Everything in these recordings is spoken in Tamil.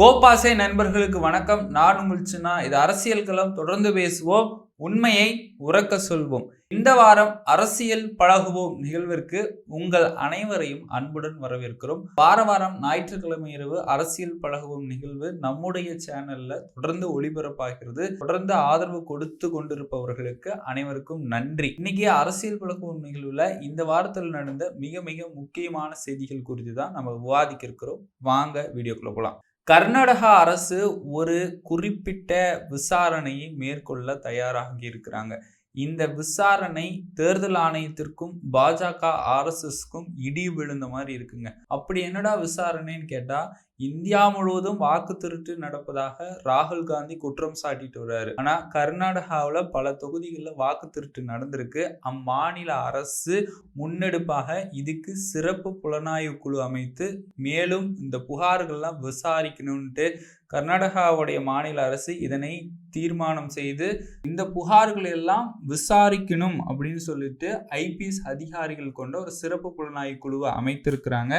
கோபாசை நண்பர்களுக்கு வணக்கம். நான் உங்கள் சின்னா. இது அரசியல் களம். தொடர்ந்து பேசுவோம். உண்மையை உறக்க சொல்வோம். இந்த வாரம் அரசியல் பழகுவோம் நிகழ்விற்கு உங்கள் அனைவரையும் அன்புடன் வரவேற்கிறோம். வார வாரம் ஞாயிற்றுக்கிழமை இரவு அரசியல் பழகுவோம் நிகழ்வு நம்முடைய சேனல்ல தொடர்ந்து ஒளிபரப்பாகிறது. தொடர்ந்து ஆதரவு கொடுத்து கொண்டிருப்பவர்களுக்கு அனைவருக்கும் நன்றி. இன்னைக்கு அரசியல் பழகுவோம் நிகழ்வுல இந்த வாரத்தில் நடந்த மிக மிக முக்கியமான செய்திகள் குறித்து தான் நம்ம விவாதிக்க இருக்கிறோம் வாங்க வீடியோக்குள்ள போகலாம் கர்நாடகா அரசு ஒரு குறிப்பிட்ட விசாரணையை மேற்கொள்ள தயாராகி இருக்கிறாங்க. இந்த விசாரணை தேர்தல் ஆணையத்திற்கும் பாஜக ஆர்எஸ்எஸ்க்கும் இடி விழுந்த மாதிரி இருக்குங்க. அப்படி என்னடா விசாரணைன்னு கேட்டா இந்தியா முழுவதும் வாக்கு திருட்டு நடப்பதாக ராகுல் காந்தி குற்றம் சாட்டிட்டு வர்றாரு. ஆனா கர்நாடகாவில் பல தொகுதிகளில் வாக்கு திருட்டு நடந்திருக்கு. அம்மாநில அரசு முன்னெடுப்பாக இதுக்கு சிறப்பு புலனாய்வு குழு அமைத்து மேலும் இந்த புகார்கள்லாம் விசாரிக்கணும்ட்டு கர்நாடகாவுடைய மாநில அரசு இதனை தீர்மானம் செய்து இந்த புகார்கள் எல்லாம் விசாரிக்கணும் அப்படின்னு சொல்லிட்டு ஐபிஎஸ் அதிகாரிகள் கொண்ட ஒரு சிறப்பு புலனாய்வு குழுவை அமைத்திருக்கிறாங்க.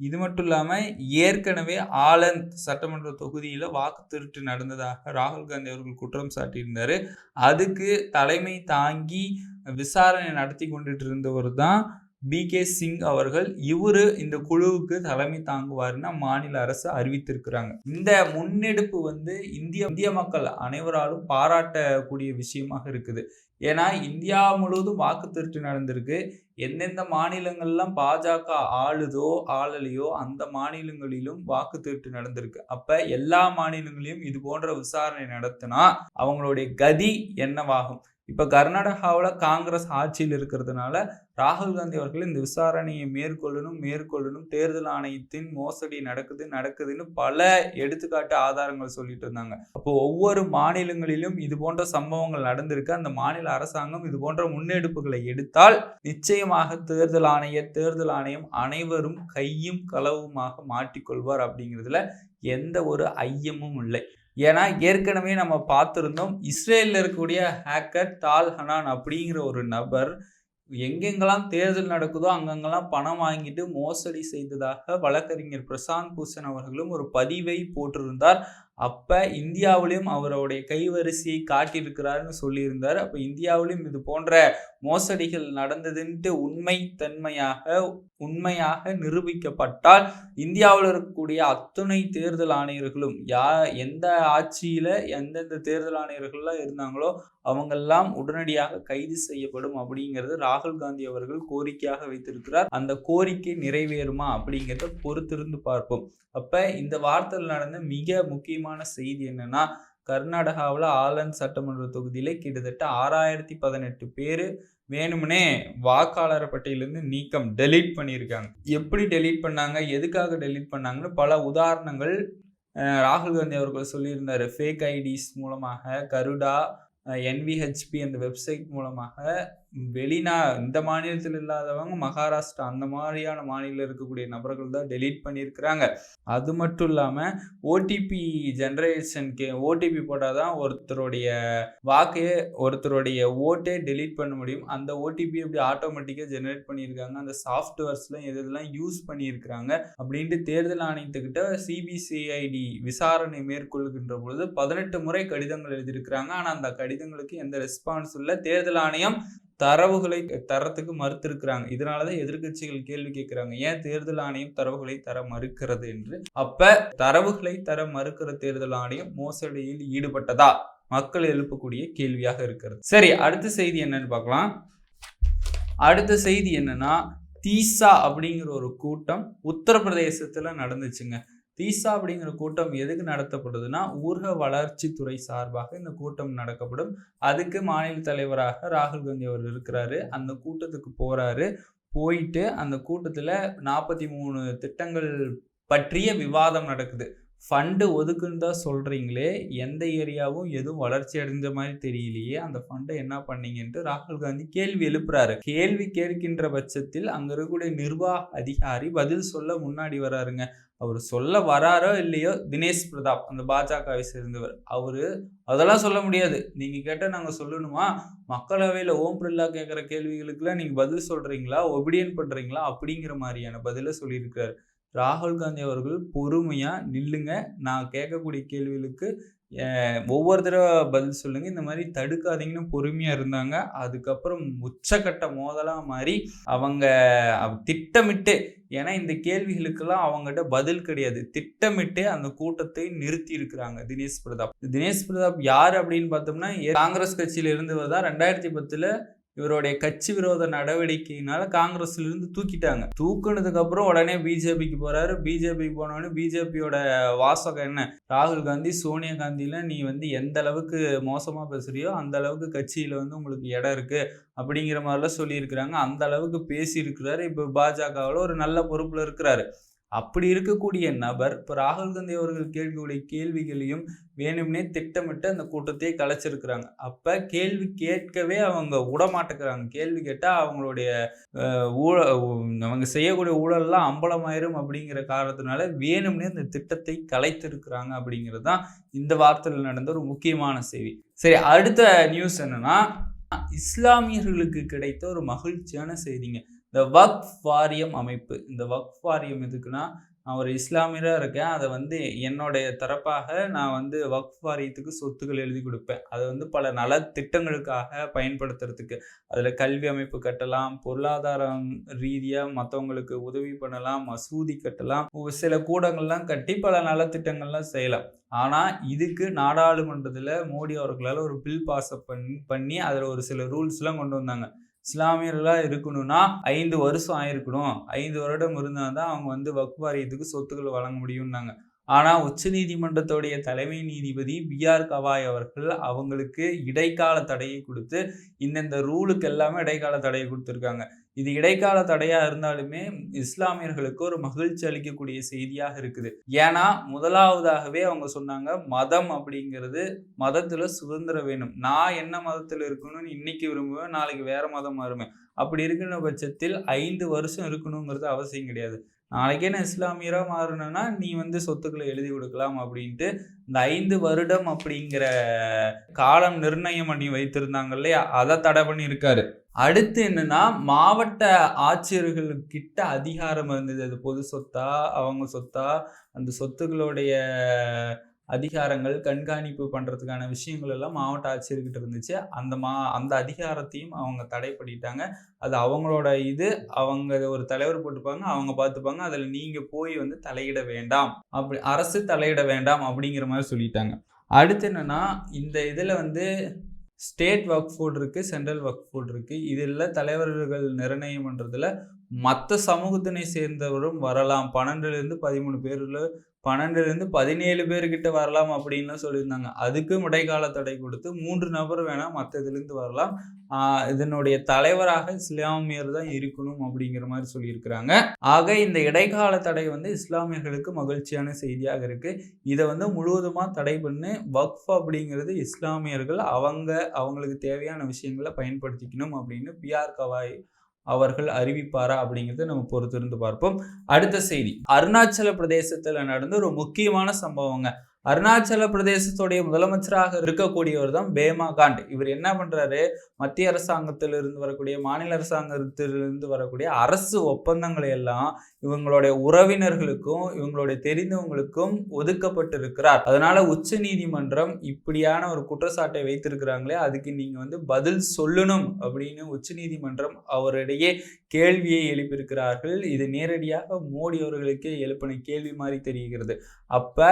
இது மட்டும் இல்லாமல் ஏற்கனவே ஆலந்த் சட்டமன்ற தொகுதியில் வாக்கு திருட்டு நடந்ததாக ராகுல் காந்தி அவர்கள் குற்றம் சாட்டியிருந்தார். அதுக்கு தலைமை தாங்கி விசாரணை நடத்தி கொண்டுட்டு இருந்தவர் தான் பி. கே. சிங் அவர்கள் இவரு இந்த குழுவுக்கு தலைமை தாங்குவார்னு மாநில அரசு அறிவித்திருக்கிறாங்க. இந்த முன்னெடுப்பு வந்து இந்திய இந்திய மக்கள் அனைவராலும் பாராட்டக்கூடிய விஷயமாக இருக்குது. ஏன்னா இந்தியா முழுவதும் வாக்கு திருட்டு நடந்திருக்கு. எந்தெந்த மாநிலங்கள்லாம் பாஜக ஆளுதோ ஆளலையோ அந்த மாநிலங்களிலும் வாக்கு திருட்டு நடந்திருக்கு. அப்ப எல்லா மாநிலங்களிலும் இது போன்ற விசாரணை நடத்தினா அவங்களுடைய கதி என்னவாகும்? இப்போ கர்நாடகாவில் காங்கிரஸ் ஆட்சியில் இருக்கிறதுனால ராகுல் காந்தி அவர்கள் இந்த விசாரணையை மேற்கொள்ளணும் மேற்கொள்ளணும் தேர்தல் ஆணையத்தின் மோசடி நடக்குது நடக்குதுன்னு பல எடுத்துக்காட்டு ஆதாரங்கள் சொல்லிட்டு இருந்தாங்க. அப்போ ஒவ்வொரு மாநிலங்களிலும் இது போன்ற சம்பவங்கள் நடந்திருக்கு. அந்த மாநில அரசாங்கம் இது போன்ற முன்னெடுப்புகளை எடுத்தால் நிச்சயமாக தேர்தல் ஆணைய தேர்தல் ஆணையம் அனைவரும் கையும் களவுமாக மாட்டிக்கொள்வார் அப்படிங்கிறதுல எந்த ஒரு ஐயமும் இல்லை. ஏன்னா ஏற்கனவே நம்ம பார்த்துருந்தோம் இஸ்ரேலில் இருக்கக்கூடிய ஹேக்கர் டால் ஹனான் அப்படிங்கிற ஒரு நபர் எங்கெங்கெல்லாம் தேர்தல் நடக்குதோ அங்கங்கெல்லாம் பணம் வாங்கிட்டு மோசடி செய்ததாக வழக்கறிஞர் பிரசாந்த் பூஷன் அவர்களும் ஒரு பதிவை போட்டிருந்தார். அப்போ இந்தியாவிலையும் அவருடைய கைவரிசையை காட்டியிருக்கிறாருன்னு சொல்லியிருந்தார். அப்போ இந்தியாவிலையும் இது போன்ற மோசடிகள் நடந்ததுன்ட்டு உண்மை தன்மையாக உண்மையாக நிரூபிக்கப்பட்டால் இந்தியாவில் இருக்கக்கூடிய அத்துணை தேர்தல் ஆணையர்களும் யா எந்த ஆட்சியில் எந்தெந்த தேர்தல் ஆணையர்கள்லாம் இருந்தாங்களோ அவங்கெல்லாம் உடனடியாக கைது செய்யப்படும் அப்படிங்கிறது ராகுல் காந்தி அவர்கள் கோரிக்கையாக வைத்திருக்கிறார். அந்த கோரிக்கை நிறைவேறுமா அப்படிங்கிறத பொறுத்திருந்து பார்ப்போம். அப்போ இந்த வார்த்தையில் நடந்த மிக முக்கியமான செய்தி என்னன்னா கர்நாடகாவில் ஆலன் சட்டமன்ற தொகுதியில் கிட்டத்தட்ட ஆறாயிரத்தி பதினெட்டு பேர் வேணும்னே வாக்காளர் பட்டியலேருந்து நீக்கம் டெலீட் பண்ணியிருக்காங்க. எப்படி டெலீட் பண்ணாங்க? எதுக்காக டெலீட் பண்ணாங்கன்னு பல உதாரணங்கள் ராகுல் காந்தி அவர்கள் சொல்லியிருந்தார். ஃபேக் ஐடிஸ் மூலமாக கருடா என்விஹெச்பி அந்த வெப்சைட் மூலமாக வெளிநா இந்த மாநிலத்தில் இல்லாதவங்க மகாராஷ்டிரா அந்த மாதிரியான மாநிலம் இருக்கக்கூடிய நபர்கள் தான் டெலீட் பண்ணியிருக்கிறாங்க. அது மட்டும் இல்லாமல் ஓடிபி ஜென்ரேஷனுக்கு ஓடிபி போட்டால் தான் ஒருத்தருடைய வாக்கையே ஒருத்தருடைய ஓட்டே டெலீட் பண்ண முடியும். அந்த ஓடிபி அப்படி ஆட்டோமேட்டிக்காக ஜென்ரேட் பண்ணியிருக்காங்க அந்த சாஃப்ட்வேர்ஸ்லாம் எது இதெல்லாம் யூஸ் பண்ணியிருக்கிறாங்க அப்படின்ட்டு தேர்தல் ஆணையத்துக்கிட்ட சிபிசிஐடி விசாரணை மேற்கொள்கின்ற பொழுது பதினெட்டு முறை கடிதங்கள் எழுதியிருக்கிறாங்க. ஆனால் அந்த கடிதங்களுக்கு எந்த ரெஸ்பான்ஸ் இல்லை. தேர்தல் ஆணையம் தரவுகளை தரத்துக்கு மறுத்திருக்கிறாங்க. இதனாலதான் எதிர்கட்சிகள் கேள்வி கேட்கிறாங்க. ஏன் தேர்தல் ஆணையம் தரவுகளை தர மறுக்கிறது என்று? அப்ப தரவுகளை தர மறுக்கிற தேர்தல் ஆணையம் மோசடியில் ஈடுபட்டதா? மக்கள் எழுப்பக்கூடிய கேள்வியாக இருக்கிறது. சரி அடுத்த செய்தி என்னன்னு பார்க்கலாம். அடுத்த செய்தி என்னன்னா தீசா அப்படிங்கிற ஒரு கூட்டம் உத்தரப்பிரதேசத்துல நடந்துச்சுங்க. தீசா அப்படிங்கிற கூட்டம் எதுக்கு நடத்தப்படுதுன்னா ஊரக வளர்ச்சித்துறை சார்பாக இந்த கூட்டம் நடக்கப்படும். அதுக்கு மாநில தலைவராக ராகுல் காந்தி அவர் இருக்கிறாரு. அந்த கூட்டத்துக்கு போறாரு. போயிட்டு அந்த கூட்டத்தில் நாற்பத்தி மூணு திட்டங்கள் பற்றிய விவாதம் நடக்குது. ஃபண்டு ஒதுக்குன்னு தான் சொல்கிறீங்களே எந்த ஏரியாவும் எதுவும் வளர்ச்சி அடைஞ்ச மாதிரி தெரியலையே அந்த ஃபண்டை என்ன பண்ணீங்கன்ட்டு ராகுல் காந்தி கேள்வி எழுப்புறாரு. கேள்வி கேட்கின்ற பட்சத்தில் அங்கே இருக்கக்கூடிய நிர்வாக அதிகாரி பதில் சொல்ல முன்னாடி வராருங்க. அவர் சொல்ல வராரோ இல்லையோ தினேஷ் பிரதாப் அந்த பாஜகவை சேர்ந்தவர். அவரு அதெல்லாம் சொல்ல முடியாது. நீங்க கேட்ட நாங்க சொல்லணுமா? மக்களவையில் ஓம் பிர்லா கேட்குற கேள்விகளுக்கெல்லாம் நீங்க பதில் சொல்றீங்களா? ஒபிடியன் பண்றீங்களா? அப்படிங்கிற மாதிரியான பதில சொல்லியிருக்காரு ராகுல் காந்தி அவர்கள் பொறுமையாக நில்லுங்க. நான் கேட்கக்கூடிய கேள்விகளுக்கு ஒவ்வொரு தடவை பதில் சொல்லுங்க. இந்த மாதிரி தடுக்காதீங்கன்னு பொறுமையாக இருந்தாங்க. அதுக்கப்புறம் உச்சக்கட்ட மோதலாக மாறி அவங்க திட்டமிட்டு ஏன்னா இந்த கேள்விகளுக்கெல்லாம் அவங்ககிட்ட பதில் கிடையாது. திட்டமிட்டு அந்த கூட்டத்தை நிறுத்தி இருக்கிறாங்க தினேஷ் பிரதாப். தினேஷ் பிரதாப் யார் அப்படின்னு பார்த்தோம்னா ஏ- காங்கிரஸ் கட்சியில் இருந்தவர் தான் ரெண்டாயிரத்தி பத்தில் இவருடைய கட்சி விரோத நடவடிக்கையினால காங்கிரஸ்ல இருந்து தூக்கிட்டாங்க. தூக்குனதுக்கு அப்புறம் உடனே பிஜேபிக்கு போறாரு. பிஜேபிக்கு போனோடனே பிஜேபியோட வாசகம் என்ன? ராகுல் காந்தி சோனியா காந்தியில நீ வந்து எந்த அளவுக்கு மோசமா பேசுறியோ அந்த அளவுக்கு கட்சியில வந்து உங்களுக்கு இடம் இருக்கு அப்படிங்கிற மாதிரிலாம் சொல்லியிருக்கிறாங்க. அந்த அளவுக்கு பேசியிருக்கிறாரு. இப்போ பாஜகவில் ஒரு நல்ல பொறுப்புல இருக்கிறாரு. அப்படி இருக்கக்கூடிய நபர் இப்போ ராகுல் காந்தி அவர்கள் கேட்கக்கூடிய கேள்விகளையும் வேணும்னே திட்டமிட்டு அந்த கூட்டத்தையே கலைச்சிருக்கிறாங்க. அப்போ கேள்வி கேட்கவே அவங்க விடமாட்டேங்கிறாங்க கேள்வி கேட்டால் அவங்களுடைய ஊழ அவங்க செய்யக்கூடிய ஊழல்லாம் அம்பலமாயிரும் அப்படிங்கிற காரணத்தினால வேணும்னே அந்த திட்டத்தை கலைத்திருக்கிறாங்க அப்படிங்கிறது தான் இந்த வார்த்தையில் நடந்த ஒரு முக்கியமான செய்தி. சரி அடுத்த நியூஸ் என்னன்னா இஸ்லாமியர்களுக்கு கிடைத்த ஒரு மகிழ்ச்சியான செய்திங்க. இந்த வக்ஃப் வாரியம் அமைப்பு. இந்த வக்ஃப் வாரியம் எதுக்குன்னா நான் ஒரு இஸ்லாமியராக இருக்கேன். அதை வந்து என்னுடைய தரப்பாக நான் வந்து வக்ஃப் வாரியத்துக்கு சொத்துக்கள் எழுதி கொடுப்பேன். அதை வந்து பல நல திட்டங்களுக்காக பயன்படுத்துறதுக்கு. அதில் கல்வி அமைப்பு கட்டலாம் பொருளாதாரம் ரீதியாக மற்றவங்களுக்கு உதவி பண்ணலாம் மசூதி கட்டலாம். சில கூடங்கள்லாம் கட்டி பல நலத்திட்டங்கள்லாம் செய்யலாம். ஆனால் இதுக்கு நாடாளுமன்றத்தில் மோடி அவர்களால் ஒரு பில் பாஸ் பண்ணி பண்ணி அதில் ஒரு சில ரூல்ஸ்லாம் கொண்டு வந்தாங்க. இஸ்லாமியர்களாக இருக்கணும்னா ஐந்து வருஷம் ஆயிருக்கணும். ஐந்து வருடம் இருந்தால் தான் அவங்க வந்து வக்குவாரியத்துக்கு சொத்துக்கள் வழங்க முடியும்னாங்க. ஆனால் உச்சநீதிமன்றத்துடைய தலைமை நீதிபதி பிஆர் கவாய் அவர்கள் அவங்களுக்கு இடைக்கால தடையை கொடுத்து இந்தந்த ரூலுக்கு எல்லாமே இடைக்கால தடையை கொடுத்துருக்காங்க. இது இடைக்கால தடையா இருந்தாலுமே இஸ்லாமியர்களுக்கு ஒரு மகிழ்ச்சி அளிக்கக்கூடிய செய்தியாக இருக்குது. ஏன்னா முதலாவதாகவே அவங்க சொன்னாங்க மதம் அப்படிங்கிறது மதத்துல சுதந்திரம் வேணும். நான் என்ன மதத்துல இருக்கணும்னு இன்னைக்கு விரும்புவேன் நாளைக்கு வேற மதம் வருவேன் அப்படி இருக்கிற பட்சத்தில் ஐந்து வருஷம் இருக்கணுங்கிறது அவசியம் கிடையாது. நாளைக்கே நான் இஸ்லாமியராக மாறணும்னா நீ வந்து சொத்துக்களை எழுதி கொடுக்கலாம் அப்படின்ட்டு இந்த ஐந்து வருடம் அப்படிங்கிற காலம் நிர்ணயம் பண்ணி வைத்திருந்தாங்க இல்லையா? அதை தடை பண்ணியிருக்காரு. அடுத்து என்னன்னா மாவட்ட ஆட்சியர்கள்கிட்ட அதிகாரம் இருந்தது. அது பொது சொத்தா? அவங்க சொத்தா? அந்த சொத்துக்களுடைய அதிகாரங்கள் கண்காணிப்பு பண்ணுறதுக்கான விஷயங்கள் எல்லாம் மாவட்ட ஆட்சியர்கிட்ட இருந்துச்சு. அந்த மா அந்த அதிகாரத்தையும் அவங்க தடை பண்ணிட்டாங்க அது அவங்களோட இது அவங்க ஒரு தலைவர் போட்டுப்பாங்க அவங்க பார்த்துப்பாங்க அதில் நீங்கள் போய் வந்து தலையிட வேண்டாம். அப்படி அரசு தலையிட வேண்டாம் அப்படிங்கிற மாதிரி சொல்லிட்டாங்க. அடுத்து என்னென்னா இந்த இதில் வந்து ஸ்டேட் ஒர்க் ஃபோர்டு இருக்குது சென்ட்ரல் ஒர்க் ஃபோர்டு இருக்குது இதில் தலைவர்கள் நிர்ணயம் பண்ணுறதுல மற்ற சமூகத்தினை சேர்ந்தவரும் வரலாம். பன்னெண்டுலேருந்து பதிமூணு பேரில் பன்னெண்டுலேருந்து பதினேழு பேர்கிட்ட வரலாம் அப்படின்லாம் சொல்லியிருந்தாங்க. அதுக்கும் இடைக்கால தடை கொடுத்து மூன்று நபர் வேணால் மற்ற இதுலேருந்து வரலாம் இதனுடைய தலைவராக இஸ்லாமியர் தான் இருக்கணும் அப்படிங்கிற மாதிரி சொல்லியிருக்கிறாங்க. ஆக இந்த இடைக்கால தடை வந்து இஸ்லாமியர்களுக்கு மகிழ்ச்சியான செய்தியாக இருக்கு. இதை வந்து முழுவதுமாக தடை பண்ணு வக்ஃப் அப்படிங்கிறது இஸ்லாமியர்கள் அவங்க அவங்களுக்கு தேவையான விஷயங்களை பயன்படுத்திக்கணும் அப்படின்னு பிஆர் கவாய் அவர்கள் அறிவிப்பாரா அப்படிங்கிறத நம்ம பொறுத்திருந்து பார்ப்போம். அடுத்த செய்தி. அருணாச்சல பிரதேசத்தில் நடந்த ஒரு முக்கியமான சம்பவங்க. அருணாச்சல பிரதேசத்துடைய முதலமைச்சராக இருக்கக்கூடியவர் தான் பேமா காண்ட். இவர் என்ன பண்றாரு? மத்திய அரசாங்கத்திலிருந்து வரக்கூடிய மாநில அரசாங்கத்திலிருந்து வரக்கூடிய அரசு ஒப்பந்தங்களை எல்லாம் இவங்களுடைய உறவினர்களுக்கும் இவங்களுடைய தெரிந்தவங்களுக்கும் ஒதுக்கப்பட்டு இருக்கிறார் அதனால உச்ச நீதிமன்றம் இப்படியான ஒரு குற்றச்சாட்டை வைத்திருக்கிறாங்களே அதுக்கு நீங்க வந்து பதில் சொல்லணும் அப்படின்னு உச்ச நீதிமன்றம் அவரிடையே கேள்வியை எழுப்பியிருக்கிறார்கள். இது நேரடியாக மோடி அவர்களுக்கே எழுப்பின கேள்வி மாதிரி தெரிகிறது. அப்போ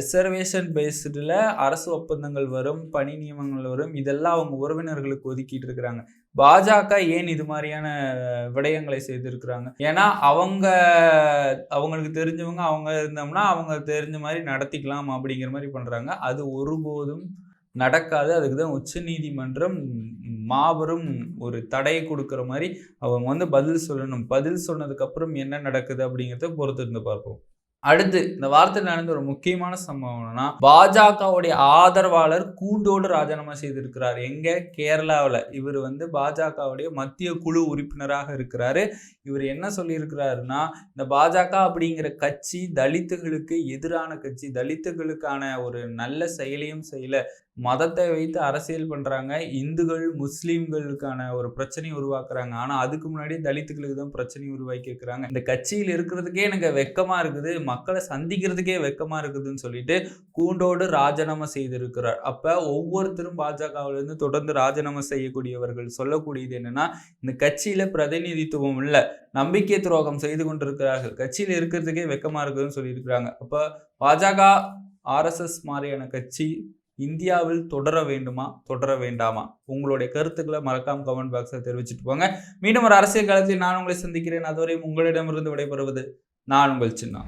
ரிசர்வேஷன் பேஸ்டில் அரசு ஒப்பந்தங்கள் வரும் பணி நியமனங்கள் வரும் இதெல்லாம் அவங்க உறவினர்களுக்கு ஒதுக்கிட்டு இருக்கிறாங்க. பாஜக ஏன் இது மாதிரியான விடயங்களை செய்திருக்கிறாங்க? ஏன்னா அவங்க அவங்களுக்கு தெரிஞ்சவங்க அவங்க இருந்தோம்னா அவங்க தெரிஞ்ச மாதிரி நடத்திக்கலாம் அப்படிங்கிற மாதிரி பண்ணுறாங்க அது ஒருபோதும் நடக்காது. அதுக்கு தான் உச்ச நீதிமன்றம் மாபெரும் ஒரு தடையை கொடுக்குற மாதிரி அவங்க வந்து பதில் சொல்லணும். பதில் சொன்னதுக்கப்புறம் என்ன நடக்குது அப்படிங்கிறத பொறுத்து இருந்து பார்ப்போம். அடுத்து இந்த வாரத்தில் நடந்த ஒரு முக்கியமான சம்பவம்னா பாஜகவுடைய ஆதரவாளர் கூண்டோடு ராஜினாமா செய்திருக்கிறார். எங்க? கேரளாவில். இவர் வந்து பாஜகவுடைய மத்திய குழு உறுப்பினராக இருக்கிறாரு. இவர் என்ன சொல்லியிருக்கிறாருன்னா இந்த பாஜக அப்படிங்கிற கட்சி தலித்துகளுக்கு எதிரான கட்சி தலித்துகளுக்கான ஒரு நல்ல செயலையும் செய்யல. மதத்தை வைத்து அரசியல் பண்ணுறாங்க இந்துக்கள் முஸ்லீம்களுக்கான ஒரு பிரச்சனையை உருவாக்குறாங்க. ஆனால் அதுக்கு முன்னாடி தலித்துகளுக்கு தான் பிரச்சனை உருவாக்கி இருக்கிறாங்க. இந்த கட்சியில் இருக்கிறதுக்கே எனக்கு வெக்கமாக இருக்குது. மக்களை சந்திக்கிறதுக்கே வெக்கமாக இருக்குதுன்னு சொல்லிட்டு கூண்டோடு ராஜினாமா செய்திருக்கிறார். அப்போ ஒவ்வொருத்தரும் பாஜகவிலேருந்து தொடர்ந்து ராஜினாமா செய்யக்கூடியவர்கள் சொல்லக்கூடியது என்னன்னா இந்த கட்சியில் பிரதிநிதித்துவம் இல்லை. நம்பிக்கை துரோகம் செய்து கொண்டிருக்கிறார்கள். கட்சியில் இருக்கிறதுக்கே வெக்கமாக இருக்குதுன்னு சொல்லியிருக்கிறாங்க. அப்போ பாஜக ஆர்எஸ்எஸ் மாதிரியான கட்சி இந்தியாவில் தொடர வேண்டுமா? தொடர வேண்டாமா? உங்களுடைய கருத்துக்களை மறக்காம கமெண்ட் பாக்ஸில் தெரிவிச்சுட்டு போங்க. மீண்டும் ஒரு அரசியல் காலத்தில் நான் உங்களை சந்திக்கிறேன். அதுவரை உங்களிடமிருந்து விடைபெறுவது நான் உங்கள் சின்ன